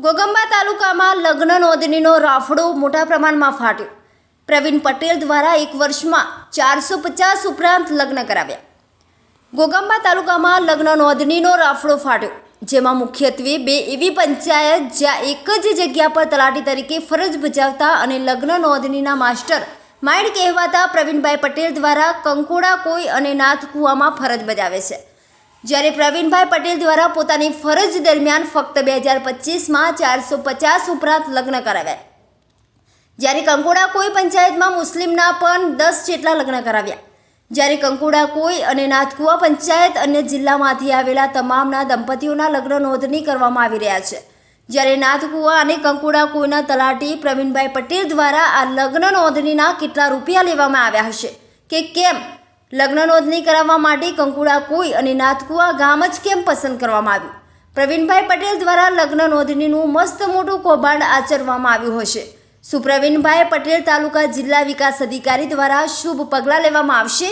ગોગંબા તાલુકામાં લગ્ન નોંધણીનો રાફડો મોટા પ્રમાણમાં ફાટ્યો. પ્રવીણ પટેલ દ્વારા એક વર્ષમાં ચારસો પચાસ ઉપરાંત લગ્ન કરાવ્યા. ગોગંબા તાલુકામાં લગ્ન નોંધણીનો રાફડો ફાટ્યો, જેમાં મુખ્યત્વે બે એવી પંચાયત જ્યાં એક જ જગ્યા પર તલાટી તરીકે ફરજ બજાવતા અને લગ્ન નોંધણીના માસ્ટર માઇન્ડ કહેવાતા પ્રવીણભાઈ પટેલ દ્વારા કંકોડા કોઈ અને નાથ કુવામાં ફરજ બજાવે છે. જ્યારે પ્રવીણભાઈ પટેલ દ્વારા પોતાની ફરજ દરમિયાન ફક્ત બે હજાર પચીસમાં ચારસો પચાસ ઉપરાંત લગ્ન કરાવ્યા. જ્યારે કંકોડા કોઈ પંચાયતમાં મુસ્લિમના પણ દસ જેટલા લગ્ન કરાવ્યા. જ્યારે કંકોડા કોઈ અને નાથકુવા પંચાયત અન્ય જિલ્લામાંથી આવેલા તમામના દંપતીઓના લગ્ન નોંધણી કરવામાં આવી રહ્યા છે. જ્યારે નાથકુવા અને કંકુડા કોઈના તલાટી પ્રવીણભાઈ પટેલ દ્વારા આ લગ્ન નોંધણીના કેટલા રૂપિયા લેવામાં આવ્યા હશે? કે કેમ? લગ્ન નોંધણી કરાવવા માટે કંકુડા કોઈ અને નાથકુવા ગામ જ કેમ પસંદ કરવામાં આવ્યું? પ્રવીણભાઈ પટેલ દ્વારા લગ્ન નોંધણીનું મસ્ત મોટું કૌભાંડ આચરવામાં આવ્યું હશે. સુપ્રવીણભાઈ પ્રવીણભાઈ પટેલ તાલુકા જિલ્લા વિકાસ અધિકારી દ્વારા શુભ પગલાં લેવામાં આવશે?